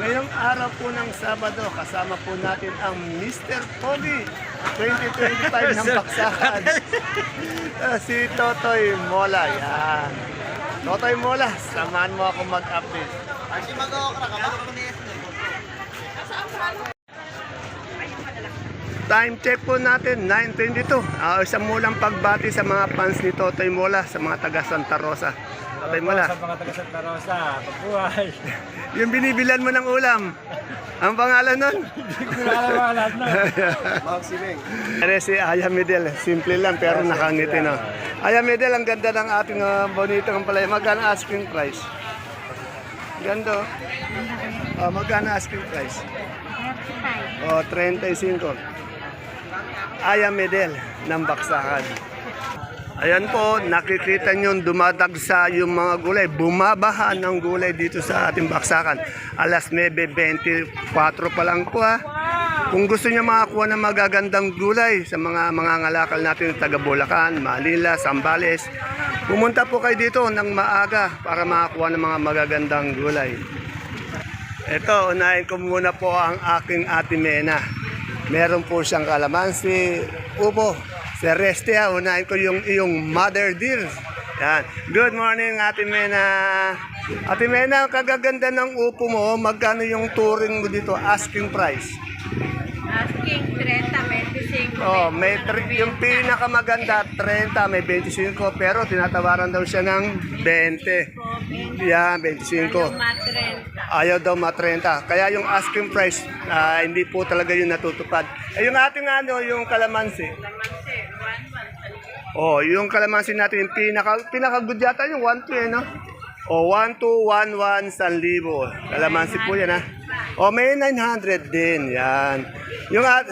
Ngayong araw po ng Sabado, kasama po natin ang Mr. Pogi 2025 ng Baksakan. Ah, si Totoy Mola. Yan. Totoy Mola, samahan mo ako mag-update. Time check po natin, 9.22. Ah, isang mulang pagbati sa mga fans ni Totoy Mola, sa mga taga Santa Rosa. Totoy Mola, Sa mga taga Santa Rosa, pagbuhay. yung binibilan mo ng ulam, ang pangalan nun? Hindi ko na alam ang lahat na. Ere si Aya Medel, simple lang pero nakangiti no. Aya Medel, ang ganda ng ating uh, bonito ng palay. Magkano asking price? Ganda. oh. Oh, magkano asking price? Oh, 35. Aya Medel ng Baksakan. Ayan po, nakikita nyo dumadagsa yung mga gulay. Bumabaha ng gulay dito sa ating baksakan. Alas 9.24 pa lang po ha. Kung gusto niyo makakuha ng magagandang gulay sa mga mga ngalakal natin taga Bulacan, Manila, Sambales, pumunta po kayo dito ng maaga para makakuha ng mga magagandang gulay. Ito, unahin ko muna po ang aking ate Mena. Meron po siyang kalamansi, upo, sereste ha. Unahin ko yung iyong mother dear. Yan. Good morning, Ate Mena. Ate Mena, kagaganda ng upo mo. Magkano yung touring mo dito? Asking price. Asking 30, 25. Oh, may tr- yung pinakamaganda 30, may 25 pero tinatawaran daw siya ng 20. Yan, 25. Matrenta. Ayaw daw ma-30. Kaya yung asking price, ah, hindi po talaga yun natutupad. Eh, yung ating ano, yung kalamansi. Lamansi, 1-1 sa Oh, yung kalamansi natin, yung pinaka, pinaka-good yata yung 1 eh, no? O, 1 2 1 1 1,000. Kalamansi po yan, ha? O, may 900 din, yan. Yung, at,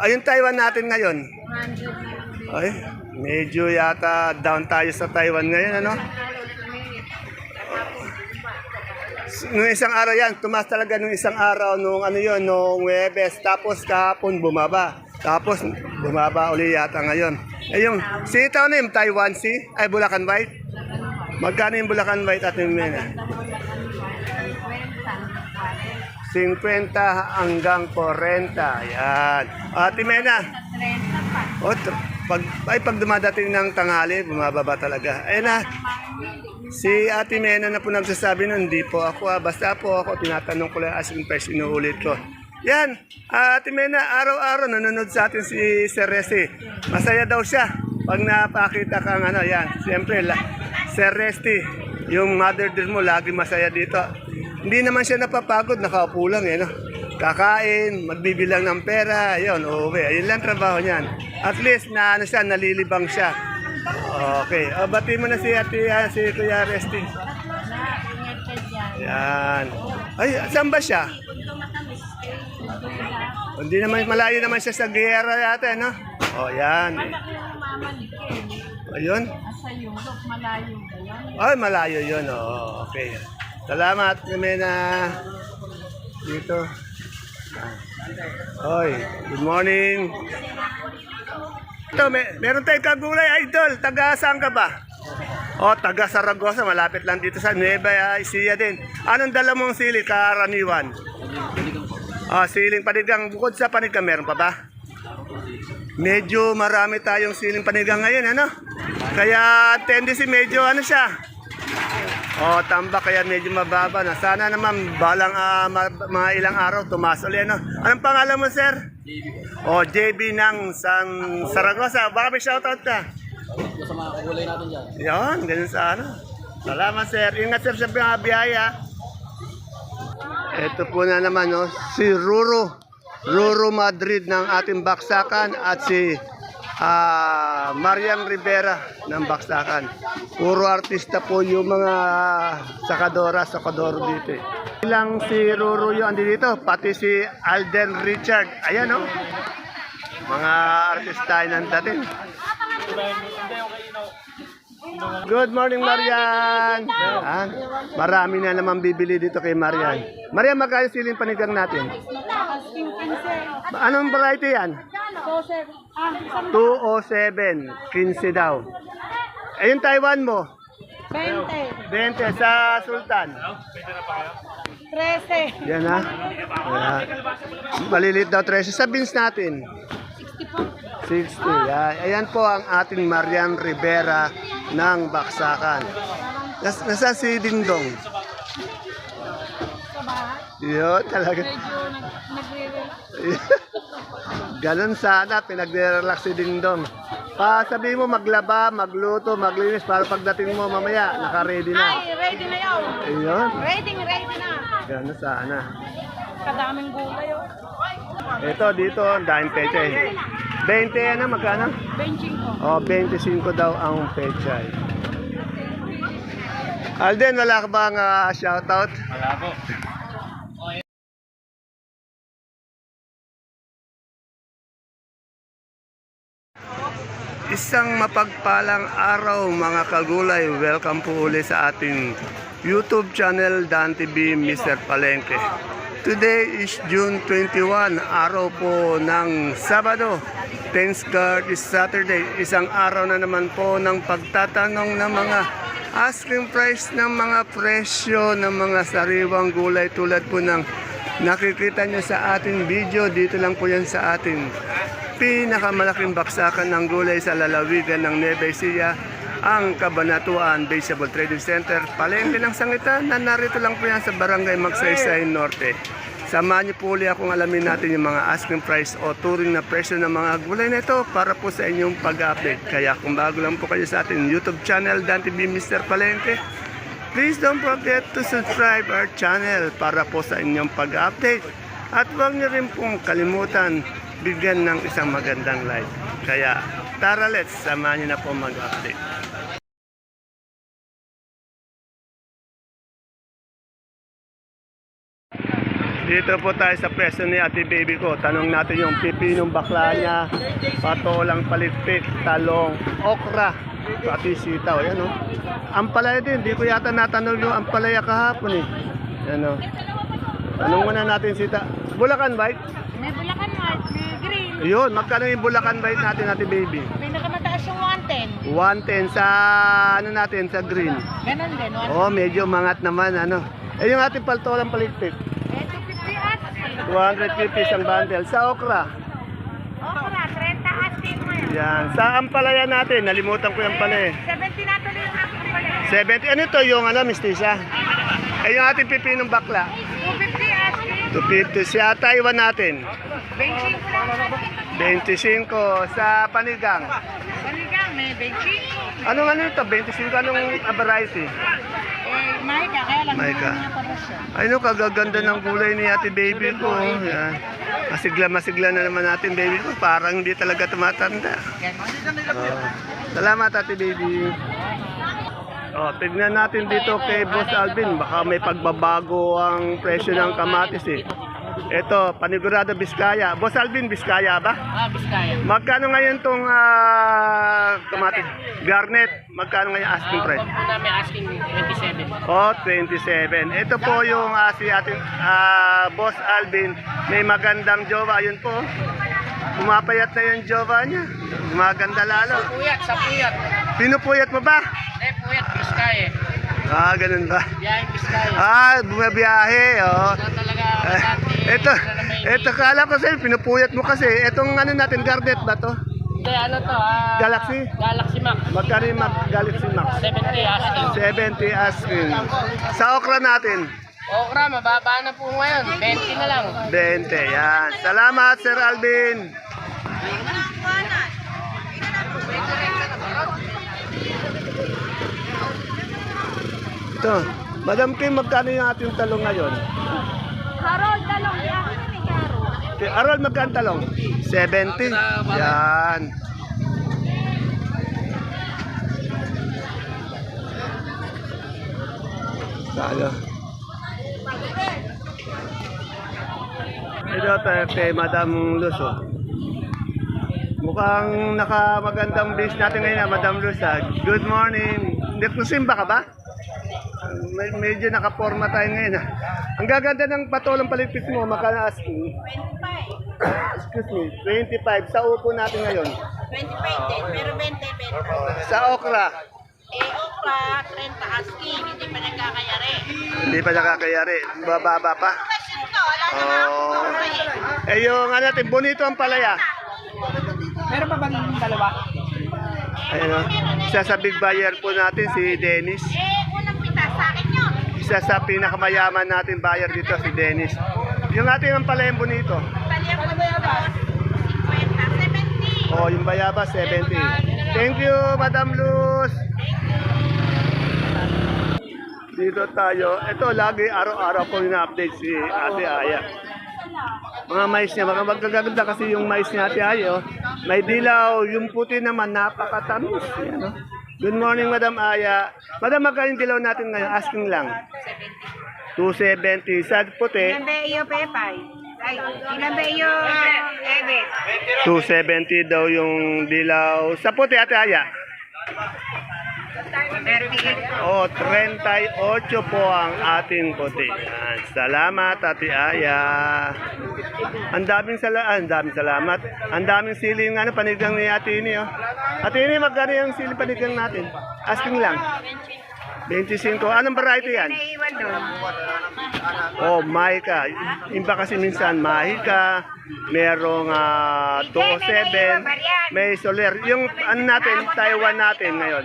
ay, yung Taiwan natin ngayon, 100 na lang din. ay, medyo yata down tayo sa Taiwan ngayon, ano? Nung isang araw yan, tumaas talaga nung isang araw, nung ano yun, nung Webes, tapos kahapon bumaba. Tapos bumaba uli yata ngayon. Eh yung sitaw na yung Taiwan Sea, ay Bulacan White. Magkano yung Bulacan White at yung Mena? 50 hanggang 40. Yan. Ate Mena, 30 pa. o, pag, ay, pag dumadating ng tanghali, bumababa talaga. Ayun na, si Ate Mena na po nagsasabi nun, hindi po ako, ah. basta po ako, tinatanong ko lang asking price, inuulit ko. Yan, ah, Ate Mena, araw-araw nanonood sa atin si Sir Resi. Masaya daw siya pag napakita kang ano, yan. Siyempre, la, Sir Resti, yung mother dear mo, lagi masaya dito. Hindi naman siya napapagod, nakaupo lang eh, no? Kakain, magbibilang ng pera, yun, uuwi. Ayun lang trabaho niyan. At least, na ano siya, nalilibang siya. Okay, o, bati mo na si Ate, ah, si Kuya Resti. Yan. Ay, saan ba siya? Hindi naman, malayo naman siya sa giyera yata, no? O, yan. Ayun. Asa Europe, malayo ba yan? Ay, malayo yun. Oo, okay. Salamat, Mena. Dito. Oy, good morning. Ito, may, meron tayong kagulay, idol. Taga saan ka ba? O, taga Saragosa. Malapit lang dito sa Nueva Ecija din. Anong dala mong sili, karaniwan? Ah, siling panigang. Bukod sa panigang, meron pa ba? Medyo marami tayong siling panigang ngayon, ano? Kaya tendency medyo ano siya. Oh, tambak kaya medyo mababa na. Sana naman balang ma- mga ilang araw tumaas ulit, ano? Anong pangalan mo, sir? Oh, JB ng San Saragosa. Baka may shoutout ka. Sa mga kagulay natin dyan. Yan, ganun sa ano. Salamat, sir. Ingat, sir, sa biyaya. Ito po na naman, no, si Ruro. Ruro Madrid ng ating baksakan at si ah, Marian Rivera ng baksakan. Puro artista po yung mga sakadora, sakadoro dito. eh. Ilang si Ruro yung andi dito, pati si Alden Richard. Ayan, no? Mga artista ng dating. Good morning, Marian. Yan. Marami na naman bibili dito kay Marian. Marian, magkano siling panigang natin? Asking 15. Anong variety yan? So, sir, ah, isang 207, 15 daw. Eh, yung Taiwan mo? 20. 20 sa Sultan. 13. Yan ha. Yan. Malilit daw 13. Sa beans natin. 60 po. 60. Yan. Ayan po ang ating Marian Rivera ng Baksakan. Nas nasa si Dingdong? Yun, talaga. Ganon sana, pinagre-relax si Dingdong. Pa, sabihin mo maglaba, magluto, maglinis para pagdating mo mamaya, naka-ready na. Ay, ready na yun. Ayun, Ready, ready na. ganon sana. Kadaming gulay oh. Ito, dito, daming pechay. 20 yan na, magkano? Benching ko. O, 25 daw ang pechay. Alden, wala ka bang ah, shoutout? Wala po. Isang mapagpalang araw mga kagulay. Welcome po uli sa ating YouTube channel Dan TV Mr. Palengke. Today is June 21, araw po ng Sabado. Thanks God is Saturday. Isang araw na naman po ng pagtatanong ng mga asking price ng mga presyo ng mga sariwang gulay tulad po ng nakikita nyo sa ating video. Dito lang po yan sa ating pinakamalaking baksakan ng gulay sa lalawigan ng Nueva Ecija, ang Kabanatuan Vegetable Trading Center, palengke ng sangitan na narito lang po yan sa Barangay Magsaysay Norte. Samahan niyo po uli akong alamin natin yung mga asking price o turing na presyo ng mga gulay na ito para po sa inyong pag-update. Kaya kung bago lang po kayo sa ating YouTube channel, Dan TV Mr. Palengke, Please don't forget to subscribe our channel para po sa inyong pag-update. At huwag niyo rin pong kalimutan bigyan ng isang magandang like. Kaya tara let's, samahan niyo na po mag-update. Dito po tayo sa pwesto ni ate baby ko. Tanong natin yung pipinong bakla niya, patolang palitpit, talong, okra, pati sitaw. Yan o. Ampalaya din. Di ko yata natanong yung ampalaya kahapon eh. Yan o. Tanong muna natin sita. Bulacan White? May bulakan white, may green. Ayun, magkano yung Bulacan White natin ate baby? Pinakamataas yung 110. 110 sa ano natin, sa green. Ganon din, 110. Oh, medyo mangat naman ano. Eh yung ating paltolang palitpit. Eh, 250 asking. 250 isang bundle. Sa okra. Okra, 30 asking mo. Yan. Sa ampalaya natin, nalimutan ko yung pala eh. 70 na tuloy yung yun. 70, ano to yung ano, mistisa? Eh yung ating pipinong bakla. 250 asking. 250 sa Taiwan natin. Benching ko lang asking. 25 sa panigang. Panigang, may benching. Anong ano ito? 25 anong variety? Eh, maika, kaya lang. Maika. Ay no, kagaganda ng gulay ni ate baby ko. Yan. Masigla, masigla na naman natin baby ko. Parang hindi talaga tumatanda. Oh. Salamat ate baby. Oh, tignan natin dito kay Boss Alvin. Baka may pagbabago ang presyo ng kamatis eh. Ito, panigurado Biskaya. Boss Alvin, Biskaya ba? Ah, Biskaya. Magkano ngayon tong ah, kamatis? Garnet, magkano ngayon asking price? po namin asking 27. Oh, 27. Ito po yung uh, si ating ah, Boss Alvin. May magandang jowa. Yun po. Pumapayat na yung jowa niya. Maganda lalo. Puyat, sa puyat. Pinupuyat mo ba? Eh, puyat, Biskaya. Ah, ganun ba? Biyahing Biskaya. Ah, bumabiyahe. Oh. Wala talaga. ito, ito kala ko sa'yo, pinupuyat mo kasi. Itong ano natin, Garnet ba to? Hindi, ano to? ah, Galaxy? Galaxy Max. Magkano yung Mac- Galaxy Max? 70 asking. 70 asking. Sa okra natin, Okra, mababa na po ngayon. 20 na lang. 20. Yan. Salamat, Sir Alvin. Ito. Madam Kim, magkano yung ating talong ngayon? Harold, dalong yan. May Harold. Eh, Arol, magkano talong? 70. Yan. Salo. Ito tayo kay Madam Luso. Mukhang nakamagandang base natin ngayon, ah, Madam Luz. ah. Good morning. Nagkusimba ka ba? Med- medyo nakaporma tayo ngayon. ah. Ang gaganda ng patolang palipit mo, makana asking. 25. Excuse me, 25. Sa upo natin ngayon. 25 din, pero 20 benta. Sa okra, Eh, okra okra, 30 asking, hindi pa nagkakayari. Hindi pa nakakayari. Bababa pa. Question to, wala na nga akong Oh. eh. Eh yung ano natin, bonito ang palaya. Meron pa bang dalawa? Ayun o. Isa sa big buyer po natin, si Dennis. Eh, unang pitas sa akin yun. Isa sa pinakamayaman natin buyer dito, si Dennis. Yung ating ang palayang bonito. Bali ako dito, 50, 70. Oh, yung bayaba, 70. Thank you, Madam Luz. Dito tayo. Ito, lagi araw-araw ko yung update si Ate Aya. Mga mais niya, mga magaganda kasi yung mais niya Ate Aya. oh. May dilaw, yung puti naman, napakatamis. Yan, oh. Good morning, Madam Aya. Madam, magkano dilaw natin ngayon? Asking lang. 270. Sa puti, Ilan ba iyo, Pepay? Ay, ilan ba iyo, Ebet? 270 daw yung dilaw. Sa puti, Ate Aya. 38. O, 38 po ang ating puti. Yan. Salamat, Ate Aya. Ang daming salamat. Ang daming salamat. Ang daming siling ano, panigang ni Ate Ini. Oh. Ate Ini, magkano yung siling panigang natin? Asking lang. 25. Anong variety yan? Naiwan doon. Oh, Maika. Iba kasi minsan Mahika, merong ah, 207, may Soler. Yung ano natin, Taiwan natin ngayon.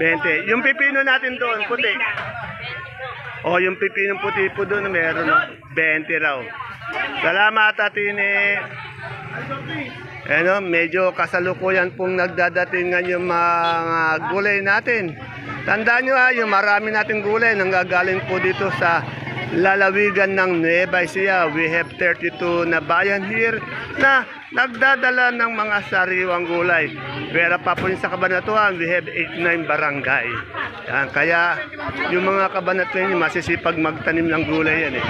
20. Yung pipino natin doon, puti. Oh, yung pipino puti po doon, meron no? 20 raw. Salamat, Atine. Ano, medyo kasalukuyan pong nagdadatingan yung mga gulay natin. Tandaan nyo ha, yung marami nating gulay nanggagaling po dito sa lalawigan ng Nueva Ecija. We have 32 na bayan here na nagdadala ng mga sariwang gulay. Pero pa po sa kabanatuan, we have 89 barangay. Yan, kaya yung mga kabanatuan masisipag magtanim ng gulay yan eh.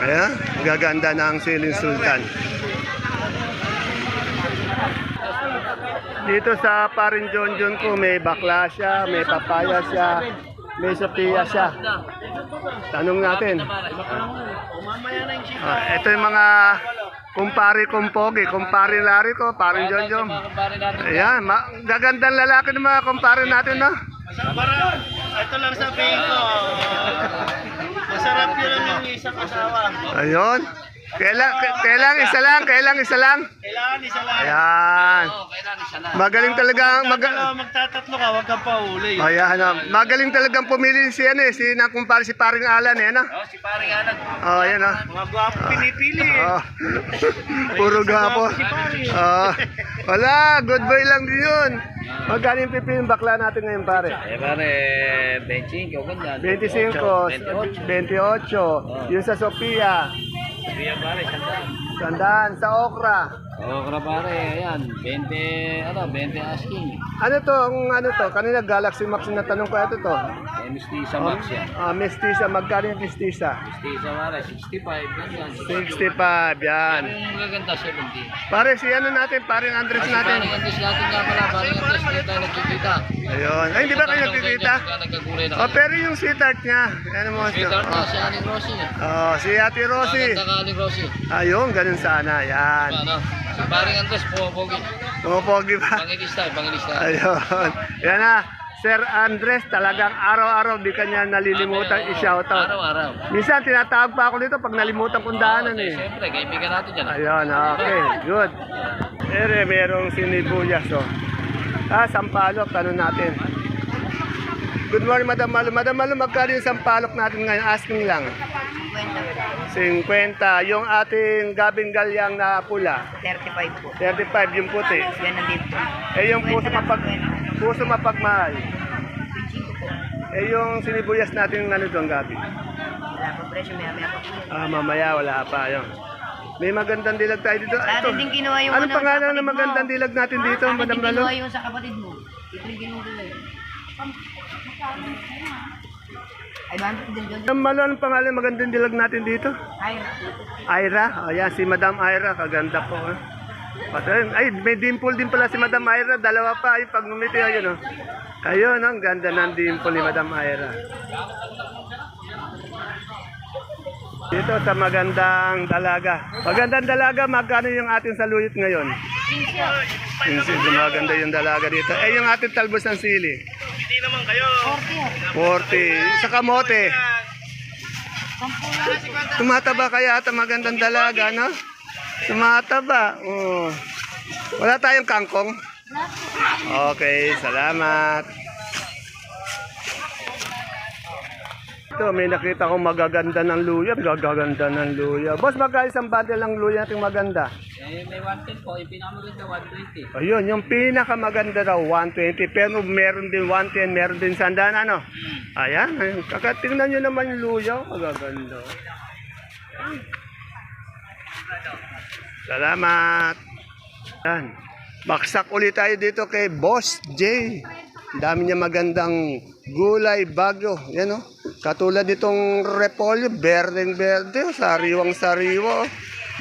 Ayan, gaganda na ang siling sultan. Dito sa Parin John John ko, may bakla siya, may papaya siya, may sopiya siya. Tanong natin. Ah, ito yung mga kumpari kumpogi, kumpari lari ko, parin John John. Kumpare. Ayan, gagandang lalaki ng mga kumpare natin, no? Ito lang sabihin ko. Isang asawa. Ayun. Kailang, kailang isa lang, kailang isa lang. Kailangan isa lang. Ayan. Magaling talaga, mag Magtatlo, magtatatlo ka, huwag kang pauli. Ayan, ano, magaling talagang pumili si ano eh, si na kumpare si paring Alan eh, ano? Oh, si paring Alan. Oh, ayan oh. Mga gwapo pinipili. Oh. Puro gapo. Oh. Wala, good boy lang din yun. Magkano yung pipin bakla natin ngayon, pare? Eh, pare, 25, ganyan. 25, 28, yung sa Sophia, Siya pare, sandaan. sandaan, sa okra. Okra pare, ayan, 20, ano, 20 asking. Ano to, ang ano to, kanina Galaxy Max na tanong ko ito to. Eh, mistisa max yan. Ah, mestiza, magkano yung mestiza? Mistisa pare, 65, ganyan. 65, yan. Yung magaganda, 70. Pare, si ano natin, paring Andres Kasi natin. paring Andres natin nga pala, paring Andres, hindi tayo nagkikita. Ayun. Ay, hindi ba kayo nagkikita? Nagkagulay na Oh, pero yung sweetheart niya, ano mo? Sweetheart na, si Aling Rosie. Oh, si Ate Rosie. Maganda ka Aling Rosie. Ayun, ganun sana. Yan. Ano? Si paring Andres, pumapogi. Pumupogi ba? Pangilis tayo, pangilis tayo. Ayun. Yan na. Sir Andres, talagang araw-araw di kanya nalilimutan i-shoutout. Araw-araw. Minsan tinatawag pa ako dito pag nalimutan kong daanan Oo, eh. Siyempre, kaibigan natin yan. Ayun, okay, good. Ere, merong sinibuyas, oh. Ah, sampalok, tanong natin. Good morning, Madam Malo. Madam Malo, magkano yung sampalok natin ngayon? Asking lang. 50. Yung ating gabing galyang na pula. 35 po. 35 yung puti. Yan ang dito. Eh, yung puso mapag... Puso mapagmahal. Eh, yung sinibuyas natin ano doon, gabi. Wala pa presyo, may amaya pa. Ah, mamaya, wala pa. Yun. May magandang dilag tayo dito. Sa atin din kinuha yung Anong ano, pangalan ng magandang dilag natin dito, Sa atin Madam Lalo? kinuha yung sa kapatid mo. Ito yung kinuha ko eh. Madam Malo, anong pangalan ng magandang dilag natin dito? Ay, Ira? O yan, si Madam Ira. Kaganda po. Eh. Pati, ay, may dimple din pala si Madam Ira. Dalawa pa. Ay, pag ayun o. Ayun, ang ganda ng dimple ni Madam Ira. Dito sa magandang dalaga. Magandang dalaga, magkano yung ating saluyot ngayon? Yung si- maganda yung dalaga dito. Eh, yung ating talbos ng sili. Hindi naman kayo. 40. Sa kamote. Tumataba kaya ata magandang dalaga, no? Tumataba. Oh. Wala tayong kangkong? Okay, salamat. Ito, may nakita kong magaganda ng luya. Gagaganda ng luya. Boss, magkano isang bundle ng luya nating maganda? Eh, may 110 po. Yung pinakamaganda 120. Ayun, yung pinakamaganda daw, 120. Pero meron din 110, meron din sandaan, ano? Ayan, ayun. kakatingnan nyo naman yung luya. Magaganda. Salamat. Yan. Baksak ulit tayo dito kay Boss J. Dami niya magandang gulay, bagyo. Yan o. Katulad nitong repolyo, berdeng berde, sariwang sariwa. oh.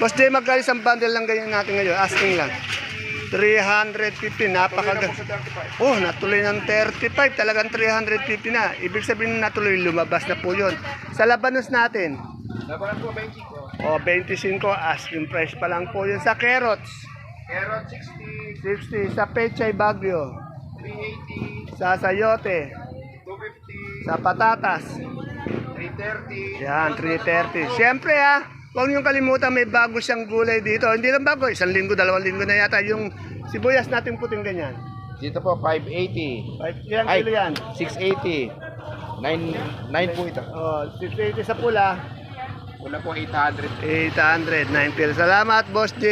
Boss J, magkali isang bundle lang ganyan natin ngayon. Asking lang. 350, napakaganda. Oh, natuloy ng 35, talagang 350 na. Ibig sabihin natuloy, lumabas na po yun. Sa labanos natin, Labanan po 25. Oh, 25, asking price pa lang po yun. Sa carrots, Carrot 60, 60. Sa pechay bagyo, 380, sa sayote, 250, sa patatas, 330. yan, 330. Siyempre ha, huwag niyong kalimutan may bago siyang gulay dito. Hindi lang bago, isang linggo, dalawang linggo na yata. Yung sibuyas natin puting ganyan. Dito po 580, Ay, ilang Ay. kilo yan? 680, 9 9 po ito. Oh, 680 sa pula, Una po 800. 800, 9 pill. Salamat, Boss J.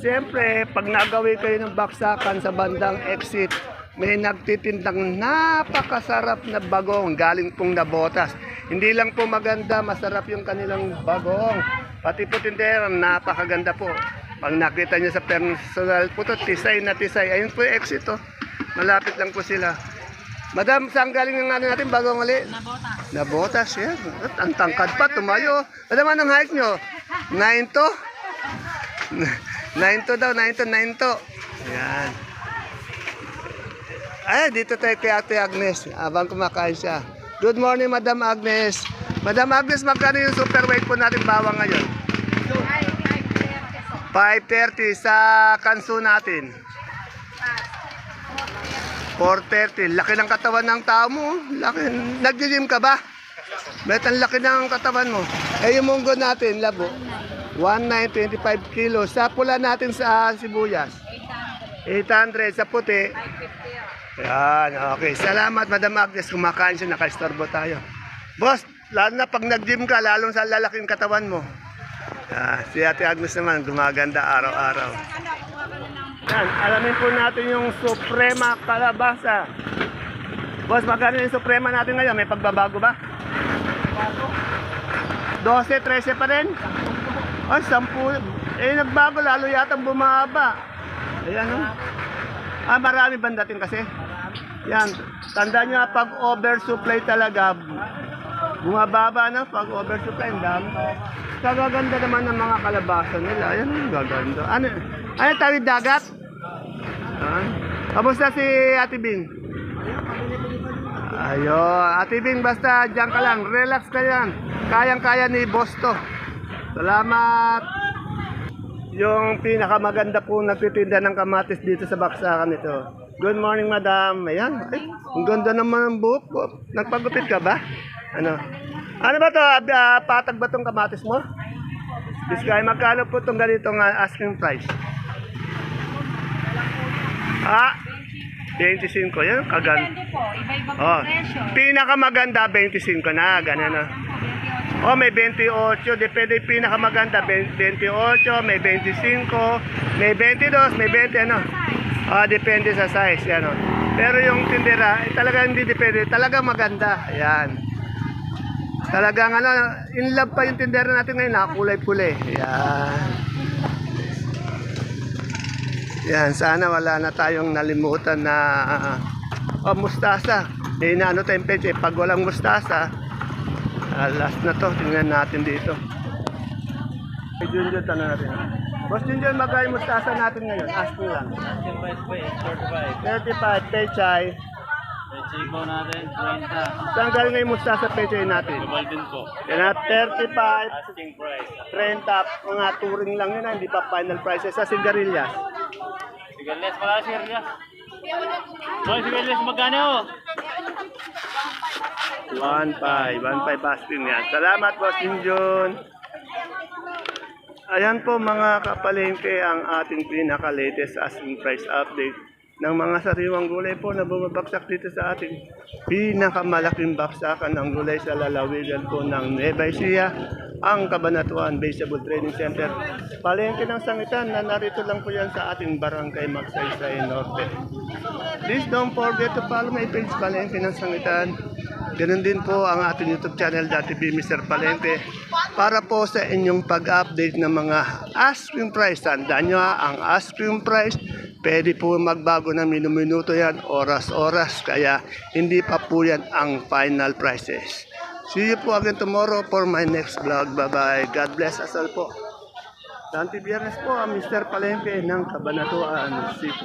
Siyempre, pag nagawi kayo ng baksakan sa bandang exit, may nagtitindang napakasarap na bagong galing pong nabotas. Hindi lang po maganda, masarap yung kanilang bagong. Pati po tindera, napakaganda po. Pag nakita nyo sa personal po to, tisay na tisay. Ayun po exit to. Malapit lang po sila. Madam, saan galing ng ano natin bagong ulit? Nabotas. Nabotas, yan. At ang tangkad pa, tumayo. Madam, anong height nyo? 9 to? 9 to daw, 9 to, 9 to. Yan. Ay, dito tayo kay Ate Agnes. Abang kumakain siya. Good morning, Madam Agnes. Madam Agnes, magkano yung super weight po natin bawang ngayon? 5.30 sa kanso natin. 4.30. Laki ng katawan ng tao mo. Laki. Nag-gym ka ba? Bet ang laki ng katawan mo. Eh yung munggo natin, labo. 1,925 kilos. Sa pula natin sa sibuyas. 800 sa puti. Yan, okay. Salamat, Madam Agnes. Kumakain siya, nakaistorbo tayo. Boss, lalo na pag nag-gym ka, lalong sa lalaking katawan mo. Ah, si Ate Agnes naman, gumaganda araw-araw. Yan, alamin po natin yung Suprema Kalabasa. Boss, magkano yung Suprema natin ngayon? May pagbabago ba? 12, 13 pa rin? Ay, 10. Eh, nagbago, lalo yata bumaba. Ayan, oh. Ah, marami ba dating kasi? Yan, tandaan nyo, pag oversupply talaga, bumababa na pag oversupply, ang dami. Kagaganda naman ng mga kalabasa nila. Ayan, gaganda. Ano, ano tawid dagat? Ah, kamusta si Ate Bing? Ayun, Ate Bing, basta dyan ka lang. Relax ka yan. Kayang-kaya ni Boss to. Salamat. Yung pinakamaganda po nagtitinda ng kamatis dito sa baksakan ito. Good morning, madam. Ayan. Ay, ang ganda naman ng buhok. Nagpagupit ka ba? Ano? Ano ba to? Ah, patag ba tong kamatis mo? Biskay, magkano po itong ganitong ah, asking price? Ah, 25. Yan, kaganda. Depende po, iba-iba po Oh, presyo. pinakamaganda 25 na, ganun na. Oh, may 28, depende yung pinakamaganda, 28, may 25, may 22, may 20 ano. Ah, depende sa size, yan oh. Pero yung tindera, eh, talaga hindi depende, talaga maganda. Ayan. Talagang ano, in love pa yung tindera natin ngayon, nakakulay-puli. Ayan. Yan, sana wala na tayong nalimutan na oh, mustasa. Eh, inaano tayong peche, pag walang mustasa, ah, last na to, tingnan natin dito. Hey, Junjun, tanong natin. Boss Junjun, magkano yung mustasa natin ngayon? Ask me lang. 35, pechay. Sigaw natin, 30. Saan galing ngayon mustasa pecho natin? Global din po. Yan na, 35, Asking price. 30, mga touring lang yun, ah, hindi pa final prices sa sigarilyas. Sigales, wala serious. Boy, sigales, magkano? 1.5, 1.5 asking yan. Salamat po, Sinjon. Ayan po mga kapalengke ang ating pinaka-latest asking price update ng mga sariwang gulay po na bumabaksak dito sa ating pinakamalaking baksakan ng gulay sa lalawigan po ng Nueva Ecija, ang Kabanatuan Vegetable Training Center. Palengke ng sangitan na narito lang po yan sa ating barangay Magsaysay Norte. Please don't forget to follow my page Palengke ng Sangitan. Ganun din po ang ating YouTube channel dati Mr. Palengke para po sa inyong pag-update ng mga asking price. Tandaan nyo ha, ang asking price pwede po magbago ng minuminuto yan, oras-oras. Kaya hindi pa po yan ang final prices. See you po again tomorrow for my next vlog. Bye-bye. God bless us all po. Dante Biernes po Mr. Palengke ng Cabanatuan City.